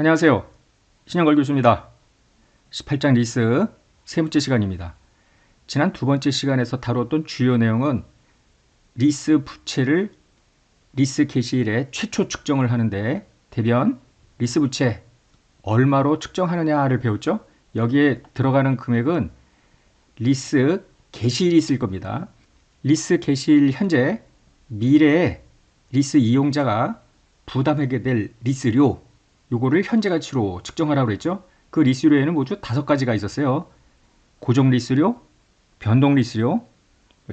안녕하세요. 신영걸 교수입니다. 18장 리스 세 번째 시간입니다. 지난 두 번째 시간에서 다뤘던 주요 내용은 리스 부채를 리스 개시일에 최초 측정을 하는데 대변 리스 부채 얼마로 측정하느냐를 배웠죠. 여기에 들어가는 금액은 리스 개시일이 있을 겁니다. 리스 개시일 현재 미래에 리스 이용자가 부담하게 될 리스료 요거를 현재 가치로 측정하라고 그랬죠. 그 리스료에는 모두 다섯 가지가 있었어요. 고정 리스료, 변동 리스료,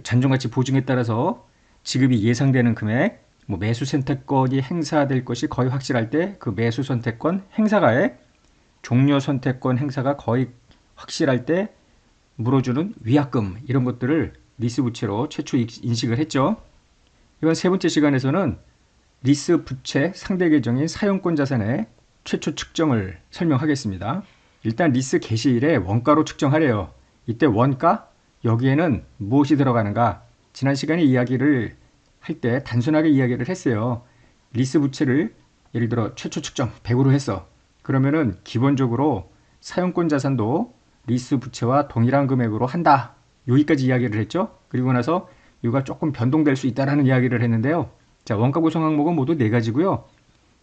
잔존가치 보증에 따라서 지급이 예상되는 금액, 뭐 매수 선택권이 행사될 것이 거의 확실할 때 그 매수 선택권 행사가에 종료 선택권 행사가 거의 확실할 때 물어주는 위약금 이런 것들을 리스 부채로 최초 인식을 했죠. 이번 세 번째 시간에서는 리스 부채 상대 계정인 사용권 자산의 최초 측정을 설명하겠습니다. 일단 리스 개시일에 원가로 측정하래요. 이때 원가 여기에는 무엇이 들어가는가? 지난 시간에 이야기를 할 때 단순하게 이야기를 했어요. 리스 부채를 예를 들어 최초 측정 100으로 했어. 그러면은 기본적으로 사용권 자산도 리스 부채와 동일한 금액으로 한다. 여기까지 이야기를 했죠. 그리고 나서 이가 조금 변동될 수 있다라는 이야기를 했는데요. 자, 원가 구성 항목은 모두 네 가지고요.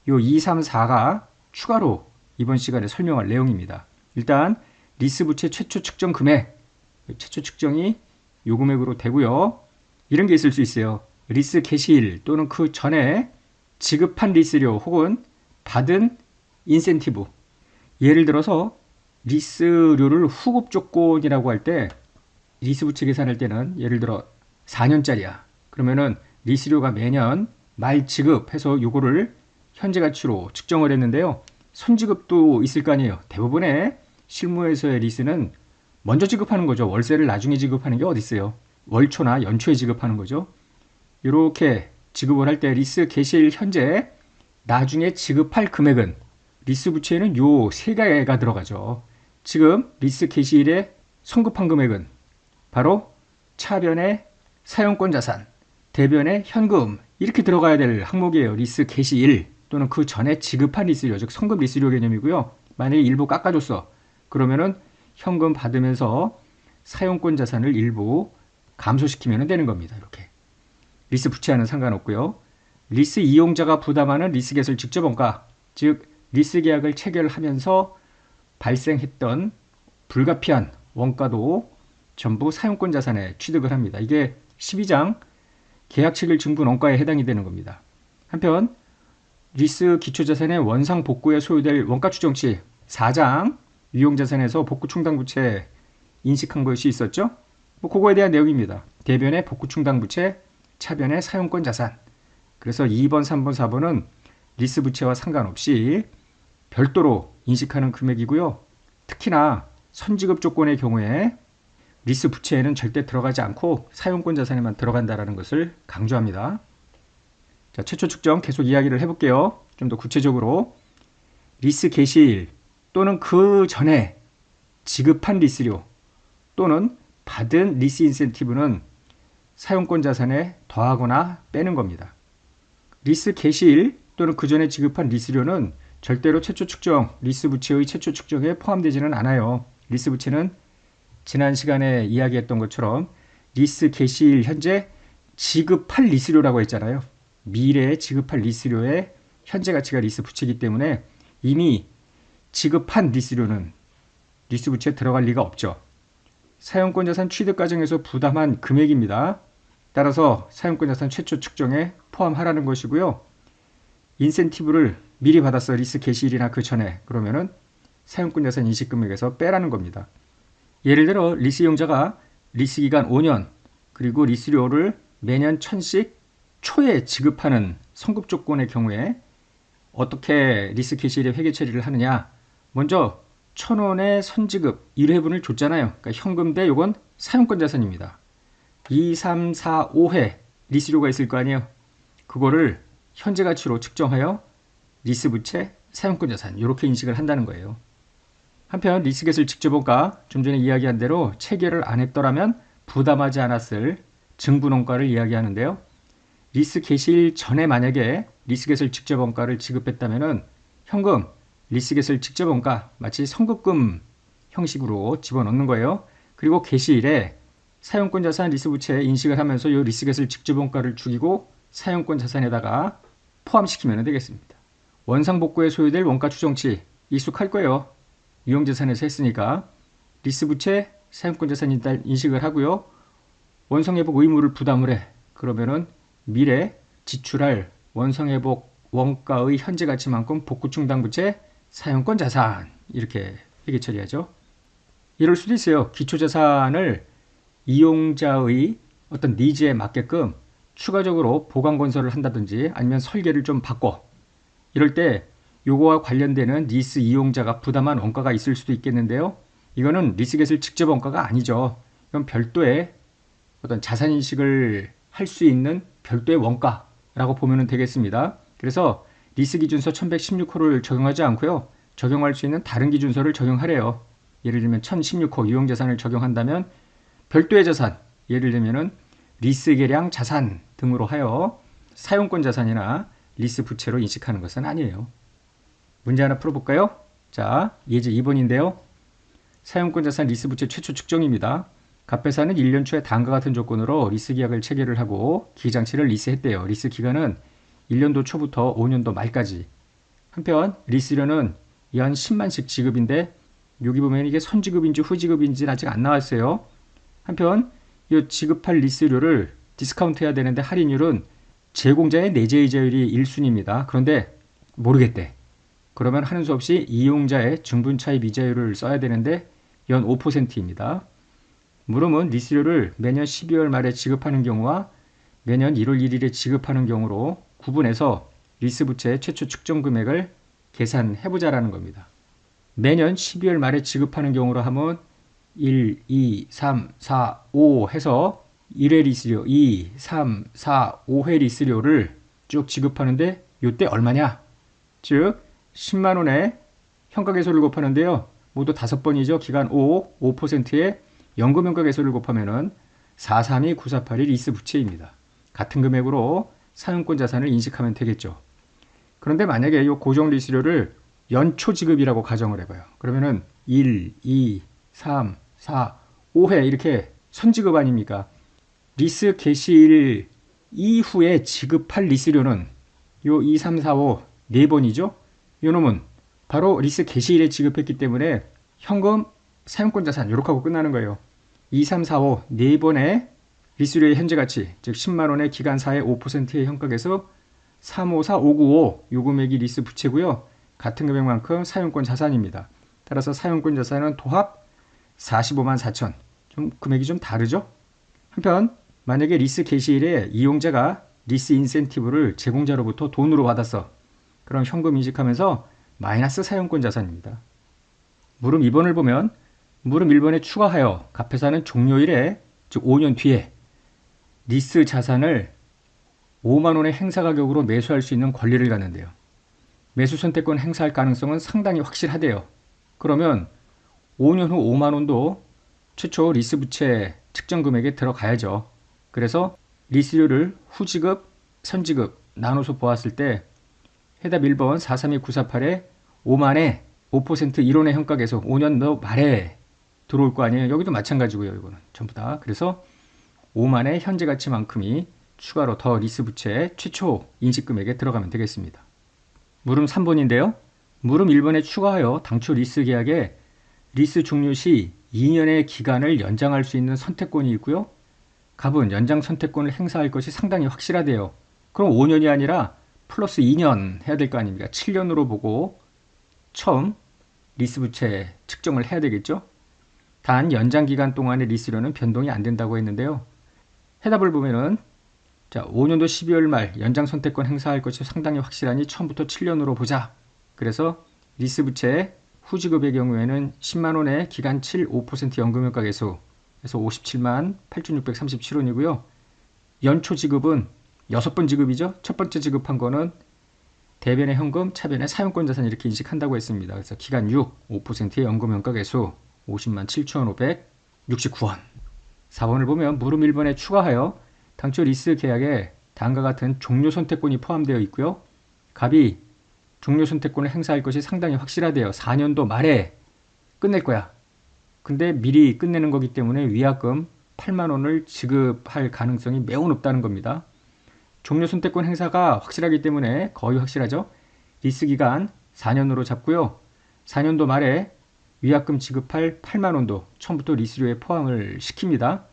요 2, 3, 4가 추가로 이번 시간에 설명할 내용입니다. 일단 리스 부채 최초 측정 금액, 최초 측정이 요 금액으로 되고요. 이런 게 있을 수 있어요. 리스 개시일 또는 그 전에 지급한 리스료 혹은 받은 인센티브. 예를 들어서 리스료를 후급 조건이라고 할 때 리스 부채 계산할 때는 예를 들어 4년짜리야. 그러면은 리스료가 매년 말 지급해서 요거를 현재 가치로 측정을 했는데요. 선지급도 있을 거 아니에요. 대부분의 실무에서의 리스는 먼저 지급하는 거죠. 월세를 나중에 지급하는 게 어디 있어요. 월초나 연초에 지급하는 거죠. 이렇게 지급을 할 때 리스 개시일 현재 나중에 지급할 금액은 리스 부채에는 요세 개가 들어가죠. 지금 리스 개시일에 성급한 금액은 바로 차변의 사용권 자산, 대변의 현금 이렇게 들어가야 될 항목이에요. 리스 개시일 또는 그 전에 지급한 리스료, 즉 성급 리스료 개념이고요. 만약에 일부 깎아줬어. 그러면은 현금 받으면서 사용권 자산을 일부 감소시키면 되는 겁니다. 이렇게. 리스 부채와는 상관없고요. 리스 이용자가 부담하는 리스 계절 직접 원가, 즉 리스 계약을 체결하면서 발생했던 불가피한 원가도 전부 사용권 자산에 취득을 합니다. 이게 12장 계약 체결 증분 원가에 해당이 되는 겁니다. 한편 리스 기초자산의 원상 복구에 소요될 원가 추정치 4장 유용자산에서 복구 충당 부채 인식한 것이 있었죠. 뭐 그거에 대한 내용입니다. 대변의 복구 충당 부채, 차변의 사용권 자산. 그래서 2번, 3번, 4번은 리스 부채와 상관없이 별도로 인식하는 금액이고요. 특히나 선지급 조건의 경우에 리스 부채에는 절대 들어가지 않고 사용권 자산에만 들어간다는 것을 강조합니다. 자, 최초 측정 계속 이야기를 해볼게요. 좀 더 구체적으로 리스 개시일 또는 그 전에 지급한 리스료 또는 받은 리스 인센티브는 사용권 자산에 더하거나 빼는 겁니다. 리스 개시일 또는 그 전에 지급한 리스료는 절대로 최초 측정, 리스 부채의 최초 측정에 포함되지는 않아요. 리스 부채는 지난 시간에 이야기했던 것처럼 리스 개시일 현재 지급할 리스료라고 했잖아요. 미래에 지급할 리스료의 현재 가치가 리스 부채이기 때문에 이미 지급한 리스료는 리스 부채에 들어갈 리가 없죠. 사용권 자산 취득 과정에서 부담한 금액입니다. 따라서 사용권 자산 최초 측정에 포함하라는 것이고요. 인센티브를 미리 받았어 리스 개시일이나 그 전에 그러면은 사용권 자산 인식 금액에서 빼라는 겁니다. 예를 들어 리스 이용자가 리스 기간 5년 그리고 리스료를 매년 천씩 초에 지급하는 성급 조건의 경우에 어떻게 리스 캐시일의 회계 처리를 하느냐? 먼저 천원의 선지급 1회분을 줬잖아요. 그러니까 현금 대 요건 사용권 자산입니다. 2, 3, 4, 5회 리스료가 있을 거 아니에요. 그거를 현재 가치로 측정하여 리스 부채 사용권 자산 이렇게 인식을 한다는 거예요. 한편 리스겟을 직접 볼까 좀 전에 이야기한 대로 체결을 안 했더라면 부담하지 않았을 증분원가를 이야기하는데요 리스 개시일 전에 만약에 리스겟을 직접 원가를 지급했다면 현금 리스겟을 직접 원가 마치 성급금 형식으로 집어넣는 거예요. 그리고 개시일에 사용권 자산 리스 부채 인식을 하면서 이 리스겟을 직접 원가를 죽이고 사용권 자산에다가 포함시키면 되겠습니다. 원상 복구에 소요될 원가 추정치 익숙할 거예요. 유형자산에서 했으니까 리스 부채 사용권 자산 인식을 하고요. 원상회복 의무를 부담을 해. 그러면은 미래 지출할 원상회복 원가의 현재 가치만큼 복구 충당 부채 사용권 자산 이렇게 얘기 처리하죠. 이럴 수도 있어요. 기초 자산을 이용자의 어떤 니즈에 맞게끔 추가적으로 보강 건설을 한다든지 아니면 설계를 좀 바꿔 이럴 때 요거와 관련되는 리스 이용자가 부담한 원가가 있을 수도 있겠는데요. 이거는 리스겟을 직접 원가가 아니죠. 이건 별도의 어떤 자산 인식을 할 수 있는 별도의 원가라고 보면 되겠습니다. 그래서 리스 기준서 1116호를 적용하지 않고요. 적용할 수 있는 다른 기준서를 적용하래요. 예를 들면 1016호 유형자산을 적용한다면 별도의 자산, 예를 들면은 리스 계량 자산 등으로 하여 사용권 자산이나 리스 부채로 인식하는 것은 아니에요. 문제 하나 풀어볼까요? 자, 예제 2번인데요. 사용권 자산 리스 부채 최초 측정입니다. 갑회사는 1년 초에 다음과 같은 조건으로 리스 계약을 체결을 하고 기장치를 리스했대요. 리스 기간은 1년도 초부터 5년도 말까지. 한편 리스료는 연 10만씩 지급인데 여기 보면 이게 선지급인지 후지급인지는 아직 안 나왔어요. 한편 이 지급할 리스료를 디스카운트 해야 되는데 할인율은 제공자의 내재이자율이 1순위입니다. 그런데 모르겠대. 그러면 하는 수 없이 이용자의 증분차입 이자율을 써야 되는데 연 5%입니다. 물음은 리스료를 매년 12월 말에 지급하는 경우와 매년 1월 1일에 지급하는 경우로 구분해서 리스 부채 최초 측정 금액을 계산해보자라는 겁니다. 매년 12월 말에 지급하는 경우로 하면 1, 2, 3, 4, 5 해서 1회 리스료, 2, 3, 4, 5회 리스료를 쭉 지급하는데 이때 얼마냐? 즉 10만 원에 현가계소를 곱하는데요. 모두 다섯 번이죠. 기간 5, 5%에 연금 현가계소를 곱하면은 432, 948이 리스 부채입니다. 같은 금액으로 사용권 자산을 인식하면 되겠죠. 그런데 만약에 이 고정 리스료를 연초 지급이라고 가정을 해봐요. 그러면은 1, 2, 3, 4, 5회 이렇게 선지급 아닙니까? 리스 개시일 이후에 지급할 리스료는 요 2, 3, 4, 5 4번이죠. 요 놈은 바로 리스 개시일에 지급했기 때문에 현금 사용권 자산 이렇게 하고 끝나는 거예요. 2, 3, 4, 5 4번의 리스료의 현재 가치 즉 10만 원의 기간사의 5%의 현가에서 3, 5, 4, 5, 9, 5 요금액이 리스 부채고요. 같은 금액만큼 사용권 자산입니다. 따라서 사용권 자산은 도합 45만 4천. 좀 금액이 좀 다르죠? 한편 만약에 리스 개시일에 이용자가 리스 인센티브를 제공자로부터 돈으로 받았어. 그럼 현금 인식하면서 마이너스 사용권 자산입니다. 물음 2번을 보면 물음 1번에 추가하여 갑회사는 종료일에 즉 5년 뒤에 리스 자산을 5만 원의 행사 가격으로 매수할 수 있는 권리를 갖는데요. 매수 선택권 행사할 가능성은 상당히 확실하대요. 그러면 5년 후 5만 원도 최초 리스 부채 측정 금액에 들어가야죠. 그래서 리스료를 후지급, 선지급 나눠서 보았을 때 해답 1번 432948에 5만에 5% 이론의 현가 계속 5년도 말에 들어올 거 아니에요. 여기도 마찬가지고요. 이거는 전부 다. 그래서 5만의 현재 가치만큼이 추가로 더 리스 부채 최초 인식 금액에 들어가면 되겠습니다. 물음 3번인데요. 물음 1번에 추가하여 당초 리스 계약에 리스 종료 시 2년의 기간을 연장할 수 있는 선택권이 있고요. 갑은 연장 선택권을 행사할 것이 상당히 확실하대요. 그럼 5년이 아니라 플러스 2년 해야 될 거 아닙니까? 7년으로 보고 처음 리스 부채 측정을 해야 되겠죠? 단 연장 기간 동안의 리스료는 변동이 안 된다고 했는데요. 해답을 보면은 자, 5년도 12월 말 연장 선택권 행사할 것이 상당히 확실하니 처음부터 7년으로 보자. 그래서 리스 부채 후지급의 경우에는 10만 원에 기간 7, 5% 연금효과 계수 그래서 57만 8,637원이고요. 연초 지급은 6번 지급이죠. 첫 번째 지급한 거는 대변의 현금, 차변의 사용권 자산 이렇게 인식한다고 했습니다. 그래서 기간 6, 5%의 연금효과 계수 50만 7,569원. 4번을 보면 물음 1번에 추가하여 당초 리스 계약에 다음과 같은 종료 선택권이 포함되어 있고요. 갑이 종료 선택권을 행사할 것이 상당히 확실하대요. 4년도 말에 끝낼 거야. 근데 미리 끝내는 거기 때문에 위약금 8만 원을 지급할 가능성이 매우 높다는 겁니다. 종료 선택권 행사가 확실하기 때문에 거의 확실하죠. 리스 기간 4년으로 잡고요. 4년도 말에 위약금 지급할 8만 원도 처음부터 리스료에 포함을 시킵니다.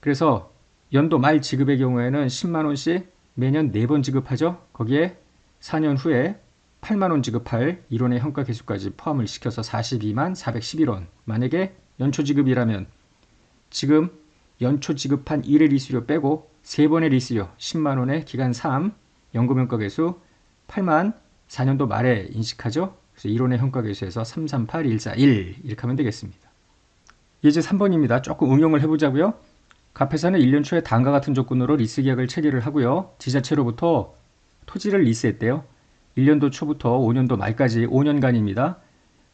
그래서 연도 말 지급의 경우에는 10만 원씩 매년 4번 지급하죠. 거기에 4년 후에 8만 원 지급할 이론의 현가 개수까지 포함을 시켜서 42만 411원. 만약에 연초 지급이라면 지금 연초 지급한 1회 리스료 빼고 3번의 리스료 10만 원의 기간 3 연금 현가 개수 8만 4년도 말에 인식하죠. 그래서 이론의 현가 개수에서 338141 이렇게 하면 되겠습니다. 예제 3번입니다. 조금 응용을 해보자고요. 갑회사는 1년 초에 다음과 같은 조건으로 리스 계약을 체결을 하고요. 지자체로부터 토지를 리스했대요. 1년도 초부터 5년도 말까지 5년간입니다.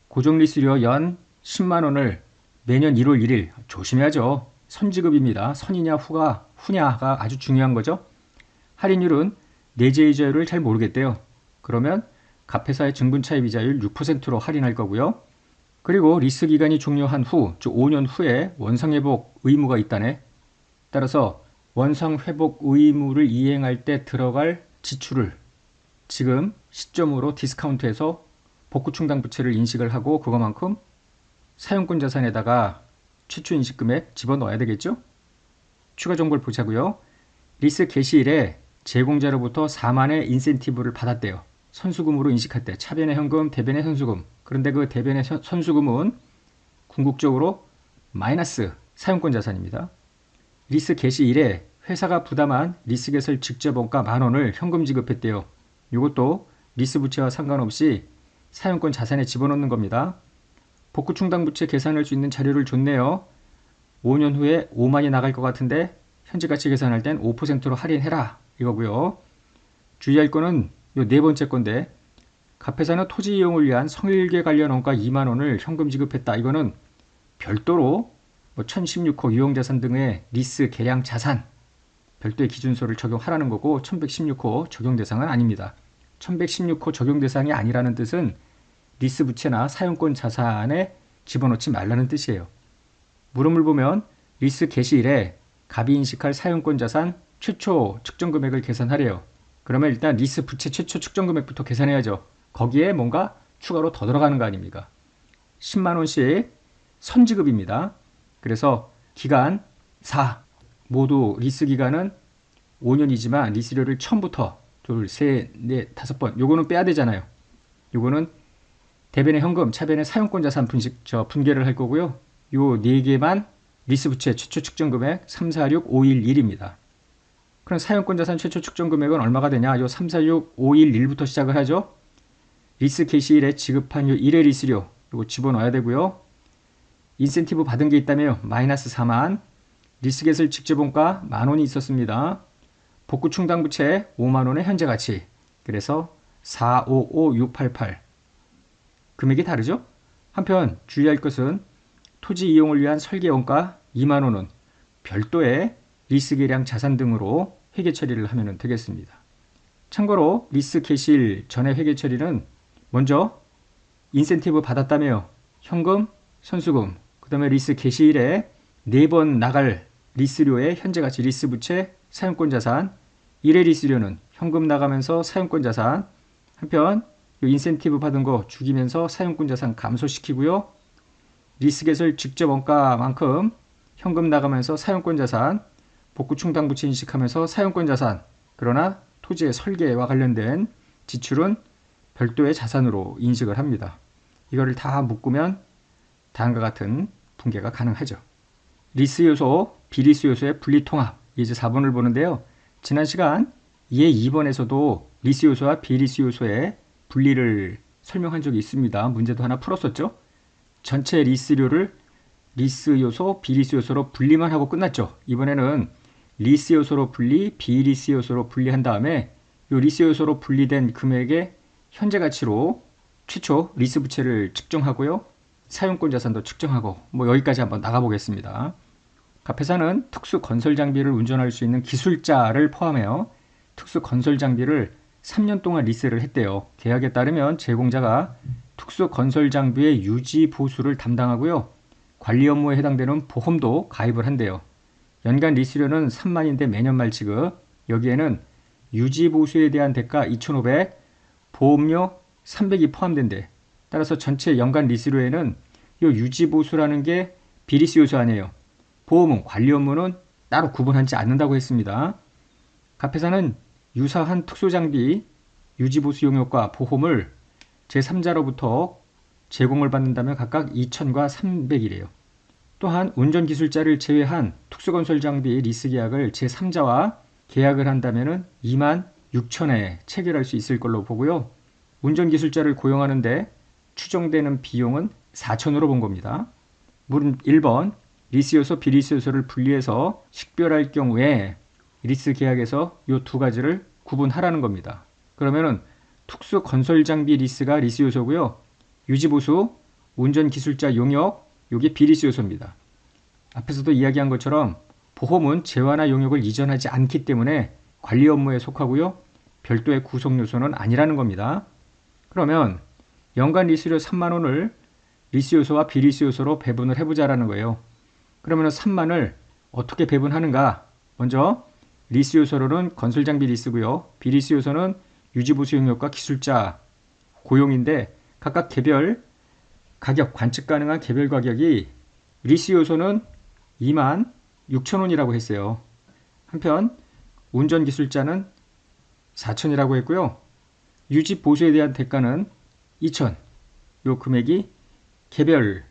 고정 리스료 연 10만 원을 매년 1월 1일 조심해야죠. 선지급입니다. 선이냐 후가 후냐가 아주 중요한 거죠. 할인율은 내재이자율을 잘 모르겠대요. 그러면 갑회사의 증분차입 이자율 6%로 할인할 거고요. 그리고 리스 기간이 종료한 후, 즉 5년 후에 원상회복 의무가 있다네. 따라서 원상회복 의무를 이행할 때 들어갈 지출을 지금 시점으로 디스카운트해서 복구 충당 부채를 인식을 하고 그거만큼 사용권 자산에다가 최초 인식 금액 집어넣어야 되겠죠? 추가 정보를 보자고요. 리스 개시일에 제공자로부터 4만의 인센티브를 받았대요. 선수금으로 인식할 때 차변의 현금, 대변의 선수금. 그런데 그 대변의 선수금은 궁극적으로 마이너스 사용권 자산입니다. 리스 개시 일에 회사가 부담한 리스 개설 직접 원가 만 원을 현금 지급했대요. 이것도 리스 부채와 상관없이 사용권 자산에 집어넣는 겁니다. 복구 충당 부채 계산할 수 있는 자료를 줬네요. 5년 후에 5만이 나갈 것 같은데 현재 가치 계산할 땐 5%로 할인해라 이거고요. 주의할 거는 요 네 번째 건데 갑회사는 토지 이용을 위한 성일계 관련 원가 2만 원을 현금 지급했다. 이거는 별도로 뭐 1016호 유형자산 등의 리스 계량 자산 별도의 기준소를 적용하라는 거고 1116호 적용 대상은 아닙니다. 1116호 적용 대상이 아니라는 뜻은 리스 부채나 사용권 자산에 집어넣지 말라는 뜻이에요. 물음을 보면 리스 개시일에 갑이 인식할 사용권 자산 최초 측정 금액을 계산하래요. 그러면 일단 리스 부채 최초 측정 금액부터 계산해야죠. 거기에 뭔가 추가로 더 들어가는 거 아닙니까? 10만 원씩 선지급입니다. 그래서 기간 4 모두 리스 기간은 5년이지만 리스료를 처음부터 둘, 셋, 넷, 다섯 번 요거는 빼야 되잖아요. 요거는 대변의 현금, 차변의 사용권 자산 분식 저 분계를 할 거고요. 요 네 개만 리스 부채 최초 측정 금액 346511입니다. 그럼 사용권 자산 최초 측정 금액은 얼마가 되냐? 요 346511부터 시작을 하죠. 리스 개시일에 지급한 요 1회 리스료 요거 집어넣어야 되고요. 인센티브 받은 게 있다면 마이너스 4만 리스 개설 직접 원가 만 원이 있었습니다. 복구 충당 부채 5만 원의 현재 가치 그래서 455688 금액이 다르죠? 한편 주의할 것은 토지 이용을 위한 설계 원가 2만 원은 별도의 리스 계량 자산 등으로 회계 처리를 하면 되겠습니다. 참고로 리스 개시일 전에 회계 처리는 먼저 인센티브 받았다며 현금, 선수금, 그 다음에 리스 개시일에 4번 나갈 리스료의 현재 가치 리스 부채, 사용권 자산, 1회 리스료는 현금 나가면서 사용권 자산, 한편 인센티브 받은 거 죽이면서 사용권 자산 감소시키고요. 리스 개설 직접 원가만큼 현금 나가면서 사용권 자산, 복구 충당 부채 인식하면서 사용권 자산, 그러나 토지의 설계와 관련된 지출은 별도의 자산으로 인식을 합니다. 이거를 다 묶으면 다음과 같은 분계가 가능하죠. 리스 요소, 비리스 요소의 분리 통합, 이제 4번을 보는데요. 지난 시간 예 2번에서도 리스 요소와 비리스 요소의 분리를 설명한 적이 있습니다. 문제도 하나 풀었었죠. 전체 리스료를 리스 요소, 비리스 요소로 분리만 하고 끝났죠. 이번에는 리스 요소로 분리, 비리스 요소로 분리한 다음에 이 리스 요소로 분리된 금액의 현재 가치로 최초 리스 부채를 측정하고요. 사용권 자산도 측정하고 뭐 여기까지 한번 나가보겠습니다. 갑회사는 특수 건설 장비를 운전할 수 있는 기술자를 포함해요. 특수 건설 장비를 3년 동안 리스를 했대요. 계약에 따르면 제공자가 특수 건설 장비의 유지 보수를 담당하고요. 관리 업무에 해당되는 보험도 가입을 한대요. 연간 리스료는 3만인데 매년 말 지급. 여기에는 유지 보수에 대한 대가 2,500, 보험료 300이 포함된대. 따라서 전체 연간 리스료에는 이 유지 보수라는 게 비리스 요소 아니에요. 보험은 관리 업무는 따로 구분하지 않는다고 했습니다. 갑회사는 유사한 특수장비 유지보수 용역과 보험을 제3자로부터 제공을 받는다면 각각 2천과 300이래요. 또한 운전기술자를 제외한 특수건설 장비 리스 계약을 제3자와 계약을 한다면 2만 6천에 체결할 수 있을 걸로 보고요. 운전기술자를 고용하는데 추정되는 비용은 4천으로 본 겁니다. 물음 1번 리스 요소, 비리스 요소를 분리해서 식별할 경우에 리스 계약에서 이 두 가지를 구분하라는 겁니다. 그러면은 특수 건설 장비 리스가 리스 요소고요. 유지보수, 운전기술자 용역, 이게 비리스 요소입니다. 앞에서도 이야기한 것처럼 보험은 재화나 용역을 이전하지 않기 때문에 관리 업무에 속하고요. 별도의 구성 요소는 아니라는 겁니다. 그러면 연간 리스료 3만 원을 리스 요소와 비리스 요소로 배분을 해보자라는 거예요. 그러면 3만을 어떻게 배분하는가? 먼저 리스 요소로는 건설 장비 리스고요. 비리스 요소는 유지보수 용역과 기술자 고용인데 각각 개별 가격 관측 가능한 개별 가격이 리스 요소는 2만 6천 원이라고 했어요. 한편 운전 기술자는 4천이라고 했고요. 유지 보수에 대한 대가는 2천. 요 금액이 개별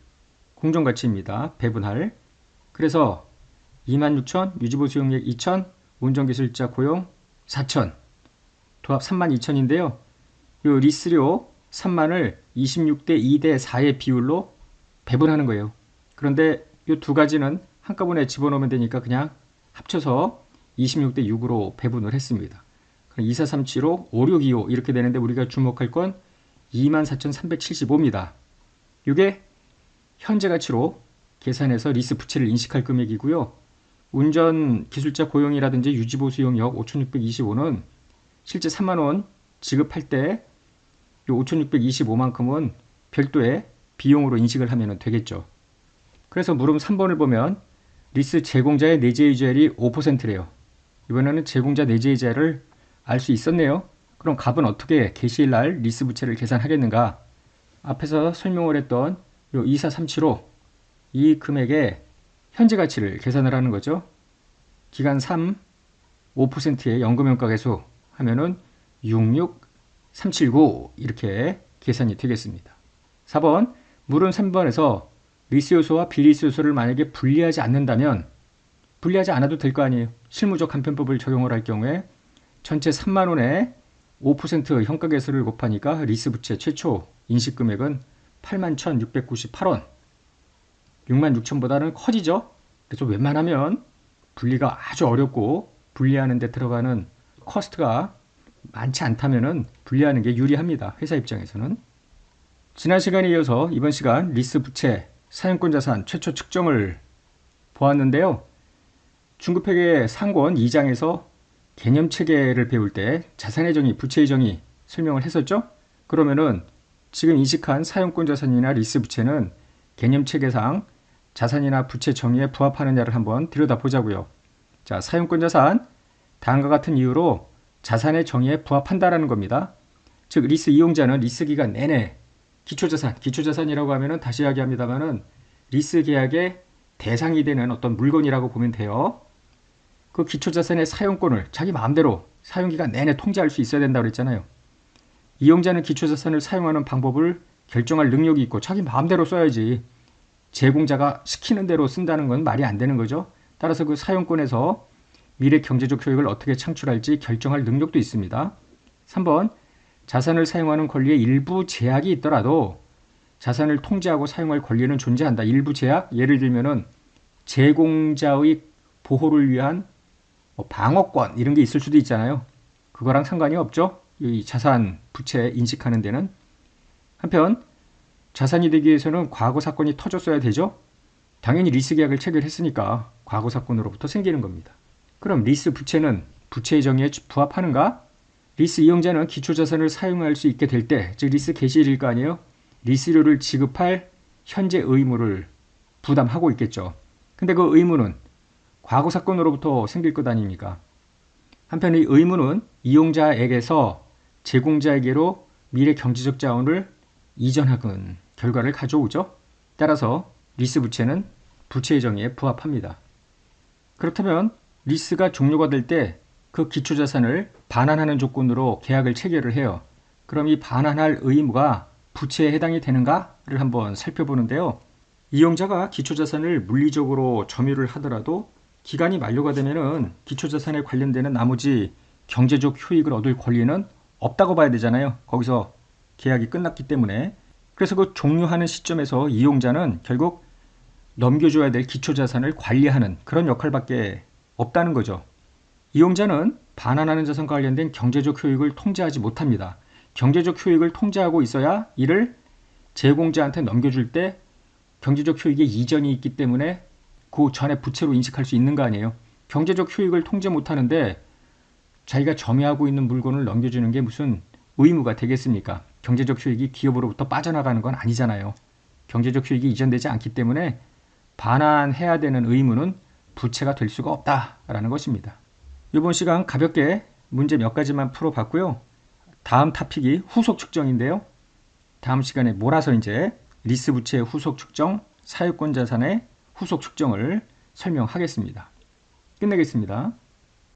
공정가치입니다. 배분할. 그래서 26,000, 유지보수 용역 2,000, 운전기술자 고용 4천. 도합 32,000인데요. 요 리스료 3만을 26대 2대 4의 비율로 배분하는 거예요. 그런데 이 두 가지는 한꺼번에 집어넣으면 되니까 그냥 합쳐서 26대 6으로 배분을 했습니다. 2437호, 5625 이렇게 되는데 우리가 주목할 건 24,375입니다. 이게 현재 가치로 계산해서 리스 부채를 인식할 금액이고요. 운전 기술자 고용이라든지 유지보수 용역 5,625는 실제 3만원 지급할 때 5,625만큼은 별도의 비용으로 인식을 하면 되겠죠. 그래서 물음 3번을 보면 리스 제공자의 내재이자율이 5%래요. 이번에는 제공자 내재이자를 알 수 있었네요. 그럼 값은 어떻게 개시일 날 리스 부채를 계산하겠는가? 앞에서 설명을 했던 요 24375, 이 금액의 현재 가치를 계산을 하는 거죠. 기간 3, 5%의 연금효과 계수 하면은 66379 이렇게 계산이 되겠습니다. 4번 물은 3번에서 리스 요소와 비리스 요소를 만약에 분리하지 않는다면 분리하지 않아도 될 거 아니에요. 실무적 간편법을 적용을 할 경우에 전체 3만 원에 5% 현가 계수를 곱하니까 리스 부채 최초 인식 금액은 81,698원. 66,000보다는 커지죠. 그래서 웬만하면 분리가 아주 어렵고 분리하는 데 들어가는 커스트가 많지 않다면 분리하는 게 유리합니다. 회사 입장에서는. 지난 시간에 이어서 이번 시간 리스 부채 사용권 자산 최초 측정을 보았는데요. 중급회계 상권 2장에서 개념 체계를 배울 때 자산의 정의, 부채의 정의 설명을 했었죠? 그러면은 지금 인식한 사용권 자산이나 리스 부채는 개념 체계상 자산이나 부채 정의에 부합하느냐를 한번 들여다보자고요. 자, 사용권 자산 다음과 같은 이유로 자산의 정의에 부합한다라는 겁니다. 즉 리스 이용자는 리스 기간 내내 기초자산, 기초자산이라고 하면은 다시 이야기합니다만은 리스 계약의 대상이 되는 어떤 물건이라고 보면 돼요. 그 기초자산의 사용권을 자기 마음대로 사용기간 내내 통제할 수 있어야 된다고 그랬잖아요. 이용자는 기초자산을 사용하는 방법을 결정할 능력이 있고 자기 마음대로 써야지 제공자가 시키는 대로 쓴다는 건 말이 안 되는 거죠. 따라서 그 사용권에서 미래 경제적 효익을 어떻게 창출할지 결정할 능력도 있습니다. 3번 자산을 사용하는 권리에 일부 제약이 있더라도 자산을 통제하고 사용할 권리는 존재한다. 일부 제약 예를 들면은 제공자의 보호를 위한 뭐 방어권 이런 게 있을 수도 있잖아요. 그거랑 상관이 없죠. 이 자산 부채 인식하는 데는 한편 자산이 되기 위해서는 과거 사건이 터졌어야 되죠. 당연히 리스 계약을 체결했으니까 과거 사건으로부터 생기는 겁니다. 그럼 리스 부채는 부채의 정의에 부합하는가? 리스 이용자는 기초자산을 사용할 수 있게 될 때, 즉 리스 개시일일 거 아니에요? 리스료를 지급할 현재 의무를 부담하고 있겠죠. 근데 그 의무는 과거 사건으로부터 생길 것 아닙니까? 한편 이 의무는 이용자에게서 제공자에게로 미래 경제적 자원을 이전하는 결과를 가져오죠. 따라서 리스 부채는 부채의 정의에 부합합니다. 그렇다면 리스가 종료가 될 때 그 기초자산을 반환하는 조건으로 계약을 체결을 해요. 그럼 이 반환할 의무가 부채에 해당이 되는가를 한번 살펴보는데요. 이용자가 기초자산을 물리적으로 점유를 하더라도 기간이 만료가 되면은 기초자산에 관련되는 나머지 경제적 효익을 얻을 권리는 없다고 봐야 되잖아요. 거기서 계약이 끝났기 때문에. 그래서 그 종료하는 시점에서 이용자는 결국 넘겨줘야 될 기초자산을 관리하는 그런 역할밖에 없다는 거죠. 이용자는 반환하는 자산과 관련된 경제적 효익을 통제하지 못합니다. 경제적 효익을 통제하고 있어야 이를 제공자한테 넘겨줄 때 경제적 효익의 이전이 있기 때문에 그 전에 부채로 인식할 수 있는 거 아니에요. 경제적 효익을 통제 못하는데 자기가 점유하고 있는 물건을 넘겨주는 게 무슨 의무가 되겠습니까? 경제적 효익이 기업으로부터 빠져나가는 건 아니잖아요. 경제적 효익이 이전되지 않기 때문에 반환해야 되는 의무는 부채가 될 수가 없다라는 것입니다. 이번 시간 가볍게 문제 몇 가지만 풀어봤고요. 다음 타픽이 후속 측정인데요. 다음 시간에 몰아서 이제 리스 부채의 후속 측정, 사유권 자산의 후속 측정을 설명하겠습니다. 끝내겠습니다.